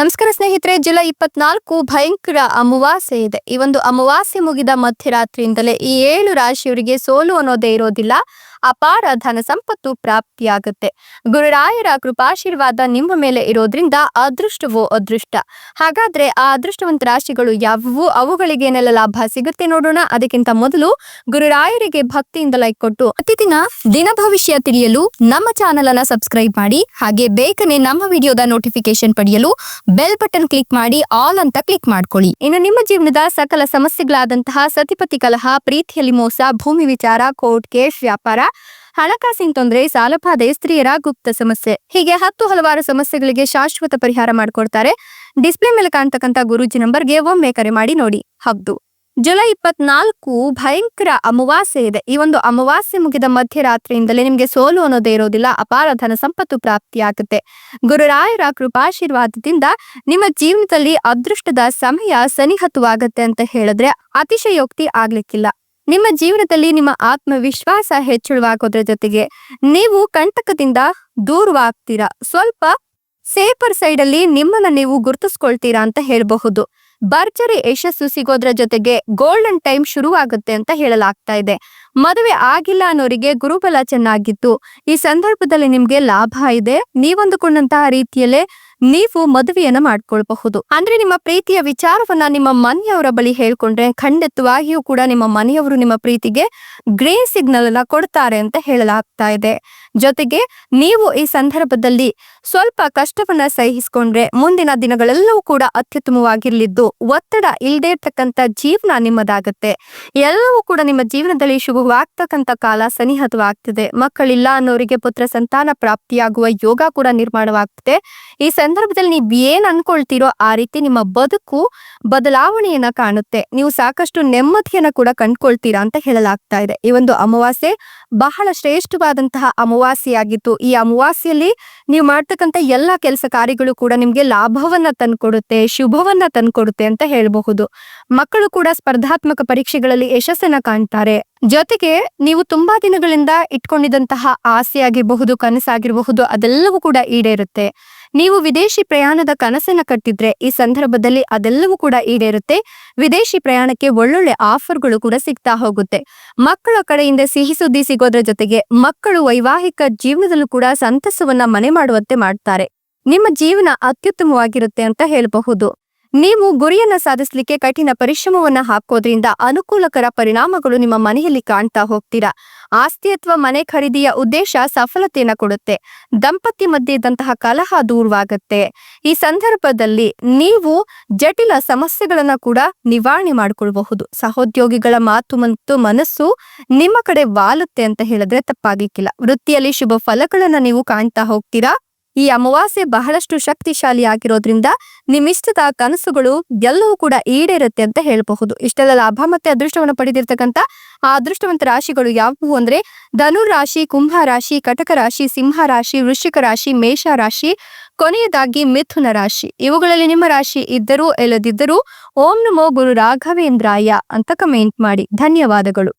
ನಮಸ್ಕಾರ ಸ್ನೇಹಿತರೆ ಜುಲೈ ಇಪ್ಪತ್ನಾಲ್ಕು ಭಯಂಕರ ಅಮಾವಾಸ್ಯೆ ಇದೆ. ಈ ಒಂದು ಅಮಾವಾಸ್ಯೆ ಮುಗಿದ ಮಧ್ಯರಾತ್ರಿಯಿಂದಲೇ ಈ ಏಳು ರಾಶಿಯವರಿಗೆ ಸೋಲು ಅನ್ನೋದೇ ಇರೋದಿಲ್ಲ. ಅಪಾರ ಧನ ಸಂಪತ್ತು ಪ್ರಾಪ್ತಿಯಾಗುತ್ತೆ. ಗುರುರಾಯರ ಕೃಪಾಶೀರ್ವಾದ ನಿಮ್ಮ ಮೇಲೆ ಇರೋದ್ರಿಂದ ಅದೃಷ್ಟವೋ ಅದೃಷ್ಟ. ಹಾಗಾದ್ರೆ ಆ ಅದೃಷ್ಟವಂತ ರಾಶಿಗಳು ಯಾವುವು? ಅವುಗಳಿಗೆ ಏನೆಲ್ಲ ಲಾಭ ಸಿಗುತ್ತೆ ನೋಡೋಣ. ಅದಕ್ಕಿಂತ ಮೊದಲು ಗುರುರಾಯರಿಗೆ ಭಕ್ತಿಯಿಂದ ಲೈಕ್ ಕೊಟ್ಟು ಪ್ರತಿದಿನ ದಿನ ಭವಿಷ್ಯ ತಿಳಿಯಲು ನಮ್ಮ ಚಾನೆಲ್ ಅನ್ನ ಸಬ್ಸ್ಕ್ರೈಬ್ ಮಾಡಿ, ಹಾಗೆ ಬೇಗನೆ ನಮ್ಮ ವಿಡಿಯೋದ ನೋಟಿಫಿಕೇಶನ್ ಪಡೆಯಲು ಬೆಲ್ ಬಟನ್ ಕ್ಲಿಕ್ ಮಾಡಿ, ಆಲ್ ಅಂತ ಕ್ಲಿಕ್ ಮಾಡ್ಕೊಳ್ಳಿ. ಇನ್ನು ನಿಮ್ಮ ಜೀವನದ ಸಕಲ ಸಮಸ್ಯೆಗಳಾದಂತಹ ಸತಿಪತಿ ಕಲಹ, ಪ್ರೀತಿಯಲ್ಲಿ ಮೋಸ, ಭೂಮಿ ವಿಚಾರ, ಕೋರ್ಟ್ ಕೇಸ್, ವ್ಯಾಪಾರ ಹಣಕಾಸಿನ ತೊಂದರೆ ಸಾಲಬಾಧೆ ಸ್ತ್ರೀಯರ ಗುಪ್ತ ಸಮಸ್ಯೆ. ಹೀಗೆ ಹತ್ತು ಹಲವಾರು ಸಮಸ್ಯೆಗಳಿಗೆ ಶಾಶ್ವತ ಪರಿಹಾರ ಮಾಡಿಕೊಡ್ತಾರೆ. ಡಿಸ್ಪ್ಲೇ ಮೇಲೆ ಕಾಣ್ತಕ್ಕಂತ ಗುರೂಜಿ ನಂಬರ್ಗೆ ಒಮ್ಮೆ ಕರೆ ಮಾಡಿ ನೋಡಿ. ಹೌದು ಜುಲೈ ಇಪ್ಪತ್ನಾಲ್ಕು ಭಯಂಕರ ಅಮಾವಾಸ್ಯೆ ಇದೆ. ಈ ಒಂದು ಅಮಾವಾಸ್ಯೆ ಮುಗಿದ ಮಧ್ಯರಾತ್ರಿಯಿಂದಲೇ ನಿಮ್ಗೆ ಸೋಲು ಅನ್ನೋದೇ ಇರೋದಿಲ್ಲ. ಅಪಾರ ಧನ ಸಂಪತ್ತು ಪ್ರಾಪ್ತಿಯಾಗುತ್ತೆ. ಗುರುರಾಯರ ಕೃಪಾಶೀರ್ವಾದದಿಂದ ನಿಮ್ಮ ಜೀವನದಲ್ಲಿ ಅದೃಷ್ಟದ ಸಮಯ ಸನಿಹತವಾಗತ್ತೆ ಅಂತ ಹೇಳಿದ್ರೆ ಅತಿಶಯೋಕ್ತಿ ಆಗ್ಲಿಕ್ಕಿಲ್ಲ. ನಿಮ್ಮ ಜೀವನದಲ್ಲಿ ನಿಮ್ಮ ಆತ್ಮವಿಶ್ವಾಸ ಹೆಚ್ಚಳವಾಗೋದ್ರ ಜೊತೆಗೆ ನೀವು ಕಂಟಕದಿಂದ ದೂರವಾಗ್ತೀರಾ. ಸ್ವಲ್ಪ ಸೇಫರ್ ಸೈಡ್ ಅಲ್ಲಿ ನಿಮ್ಮನ್ನ ನೀವು ಗುರುತಿಸ್ಕೊಳ್ತೀರಾ ಅಂತ ಹೇಳಬಹುದು. ಭರ್ಜರಿ ಯಶಸ್ಸು ಸಿಗೋದ್ರ ಜೊತೆಗೆ ಗೋಲ್ಡನ್ ಟೈಮ್ ಶುರುವಾಗುತ್ತೆ ಅಂತ ಹೇಳಲಾಗ್ತಾ ಇದೆ. ಮದುವೆ ಆಗಿಲ್ಲ ಅನ್ನೋರಿಗೆ ಗುರುಬಲ ಚೆನ್ನಾಗಿತ್ತು. ಈ ಸಂದರ್ಭದಲ್ಲಿ ನಿಮ್ಗೆ ಲಾಭ ಇದೆ. ನೀವಂದುಕೊಂಡಂತಹ ರೀತಿಯಲ್ಲೇ ನೀವು ಮದುವೆಯನ್ನ ಮಾಡ್ಕೊಳ್ಬಹುದು. ಅಂದ್ರೆ ನಿಮ್ಮ ಪ್ರೀತಿಯ ವಿಚಾರವನ್ನ ನಿಮ್ಮ ಮನೆಯವರ ಬಳಿ ಹೇಳ್ಕೊಂಡ್ರೆ ಖಂಡಿತವಾಗಿಯೂ ಕೂಡ ನಿಮ್ಮ ಮನೆಯವರು ನಿಮ್ಮ ಪ್ರೀತಿಗೆ ಗ್ರೀನ್ ಸಿಗ್ನಲ್ ಅನ್ನ ಕೊಡ್ತಾರೆ ಅಂತ ಹೇಳಲಾಗ್ತಾ ಇದೆ. ಜೊತೆಗೆ ನೀವು ಈ ಸಂದರ್ಭದಲ್ಲಿ ಸ್ವಲ್ಪ ಕಷ್ಟವನ್ನ ಸಹಿಸಿಕೊಂಡ್ರೆ ಮುಂದಿನ ದಿನಗಳೆಲ್ಲವೂ ಕೂಡ ಅತ್ಯುತ್ತಮವಾಗಿರ್ಲಿದ್ದು. ಒತ್ತಡ ಇಲ್ಲದೆ ಇರ್ತಕ್ಕಂಥ ಜೀವನ ನಿಮ್ಮದಾಗತ್ತೆ. ಎಲ್ಲವೂ ಕೂಡ ನಿಮ್ಮ ಜೀವನದಲ್ಲಿ ಶುಭವಾಗ್ತಕ್ಕಂಥ ಕಾಲ ಸನಿಹತವಾಗ್ತಿದೆ. ಮಕ್ಕಳಿಲ್ಲ ಅನ್ನೋರಿಗೆ ಪುತ್ರ ಸಂತಾನ ಪ್ರಾಪ್ತಿಯಾಗುವ ಯೋಗ ಕೂಡ ನಿರ್ಮಾಣವಾಗ್ತಿದೆ. ಈ ಸಂದರ್ಭದಲ್ಲಿ ನೀವು ಏನ್ ಅನ್ಕೊಳ್ತೀರೋ ಆ ರೀತಿ ನಿಮ್ಮ ಬದುಕು ಬದಲಾವಣೆಯನ್ನ ಕಾಣುತ್ತೆ. ನೀವು ಸಾಕಷ್ಟು ನೆಮ್ಮದಿಯನ್ನ ಕೂಡ ಕಂಡ್ಕೊಳ್ತೀರಾ ಅಂತ ಹೇಳಲಾಗ್ತಾ ಇದೆ. ಈ ಒಂದು ಅಮಾವಾಸ್ಯೆ ಬಹಳ ಶ್ರೇಷ್ಠವಾದಂತಹ ಅಮಾವಾಸ್ಯೆಯಾಗಿತ್ತು ಈ ಅಮಾವಾಸ್ಯೆಯಲ್ಲಿ ನೀವು ಮಾಡ್ತಕ್ಕಂಥ ಎಲ್ಲಾ ಕೆಲಸ ಕಾರ್ಯಗಳು ಕೂಡ ನಿಮ್ಗೆ ಲಾಭವನ್ನ ತಂದ್ಕೊಡುತ್ತೆ, ಶುಭವನ್ನ ತಂದ್ಕೊಡುತ್ತೆ ಅಂತ ಹೇಳಬಹುದು. ಮಕ್ಕಳು ಕೂಡ ಸ್ಪರ್ಧಾತ್ಮಕ ಪರೀಕ್ಷೆಗಳಲ್ಲಿ ಯಶಸ್ಸನ್ನ ಕಾಣ್ತಾರೆ. ಜೊತೆಗೆ ನೀವು ತುಂಬಾ ದಿನಗಳಿಂದ ಇಟ್ಕೊಂಡಿದ್ದಂತಹ ಆಸೆ ಆಗಿರಬಹುದು ಕನಸಾಗಿರಬಹುದು, ಅದೆಲ್ಲವೂ ಕೂಡ ಈಡೇರುತ್ತೆ. ನೀವು ವಿದೇಶಿ ಪ್ರಯಾಣದ ಕನಸನ್ನ ಕಟ್ಟಿದ್ರೆ ಈ ಸಂದರ್ಭದಲ್ಲಿ ಅದೆಲ್ಲವೂ ಕೂಡ ಈಡೇರುತ್ತೆ. ವಿದೇಶಿ ಪ್ರಯಾಣಕ್ಕೆ ಒಳ್ಳೊಳ್ಳೆ ಆಫರ್ಗಳು ಕೂಡ ಸಿಗ್ತಾ ಹೋಗುತ್ತೆ. ಮಕ್ಕಳ ಕಡೆಯಿಂದ ಸಿಹಿ ಸುದ್ದಿ ಸಿಗೋದ್ರ ಜೊತೆಗೆ ಮಕ್ಕಳು ವೈವಾಹಿಕ ಜೀವನದಲ್ಲೂ ಕೂಡ ಸಂತಸವನ್ನ ಮನೆ ಮಾಡುವಂತೆ ಮಾಡ್ತಾರೆ. ನಿಮ್ಮ ಜೀವನ ಅತ್ಯುತ್ತಮವಾಗಿರುತ್ತೆ ಅಂತ ಹೇಳಬಹುದು. ನೀವು ಗುರಿಯನ್ನ ಸಾಧಿಸಲಿಕ್ಕೆ ಕಠಿಣ ಪರಿಶ್ರಮವನ್ನ ಹಾಕೋದ್ರಿಂದ ಅನುಕೂಲಕರ ಪರಿಣಾಮಗಳು ನಿಮ್ಮ ಮನೆಯಲ್ಲಿ ಕಾಣ್ತಾ ಹೋಗ್ತೀರಾ. ಆಸ್ತಿ ಅಥವಾ ಮನೆ ಖರೀದಿಯ ಉದ್ದೇಶ ಸಫಲತೆಯನ್ನ ಕೊಡುತ್ತೆ. ದಂಪತಿ ಮಧ್ಯೆ ಇದ್ದಂತಹ ಕಲಹ ದೂರವಾಗುತ್ತೆ. ಈ ಸಂದರ್ಭದಲ್ಲಿ ನೀವು ಜಟಿಲ ಸಮಸ್ಯೆಗಳನ್ನ ಕೂಡ ನಿವಾರಣೆ ಮಾಡಿಕೊಳ್ಬಹುದು. ಸಹೋದ್ಯೋಗಿಗಳ ಮಾತು ಮತ್ತು ಮನಸ್ಸು ನಿಮ್ಮ ಕಡೆ ವಾಲುತ್ತೆ ಅಂತ ಹೇಳಿದ್ರೆ ತಪ್ಪಾಗಿಕ್ಕಿಲ್ಲ ವೃತ್ತಿಯಲ್ಲಿ ಶುಭ ಫಲಗಳನ್ನ ನೀವು ಕಾಣ್ತಾ ಹೋಗ್ತೀರಾ? ಈ ಅಮಾವಾಸ್ಯೆ ಬಹಳಷ್ಟು ಶಕ್ತಿಶಾಲಿ ಆಗಿರೋದ್ರಿಂದ ನಿಮ್ಮಿಷ್ಟದ ಕನಸುಗಳು ಎಲ್ಲವೂ ಕೂಡ ಈಡೇರುತ್ತೆ ಅಂತ ಹೇಳಬಹುದು. ಇಷ್ಟೆಲ್ಲ ಲಾಭ ಮತ್ತೆ ಅದೃಷ್ಟವನ್ನು ಪಡೆದಿರ್ತಕ್ಕಂಥ ಆ ಅದೃಷ್ಟವಂತ ರಾಶಿಗಳು ಯಾವುವು ಅಂದ್ರೆ ಧನು ರಾಶಿ, ಕುಂಭ ರಾಶಿ, ಕಟಕ ರಾಶಿ, ಸಿಂಹ ರಾಶಿ, ವೃಶ್ಚಿಕ ರಾಶಿ, ಮೇಷ ರಾಶಿ, ಕೊನೆಯದಾಗಿ ಮಿಥುನ ರಾಶಿ. ಇವುಗಳಲ್ಲಿ ನಿಮ್ಮ ರಾಶಿ ಇದ್ದರೂ ಇಲ್ಲದಿದ್ದರೂ ಓಂ ನಮೋ ಗುರು ರಾಘವೇಂದ್ರಾಯ ಅಂತ ಕಮೆಂಟ್ ಮಾಡಿ. ಧನ್ಯವಾದಗಳು.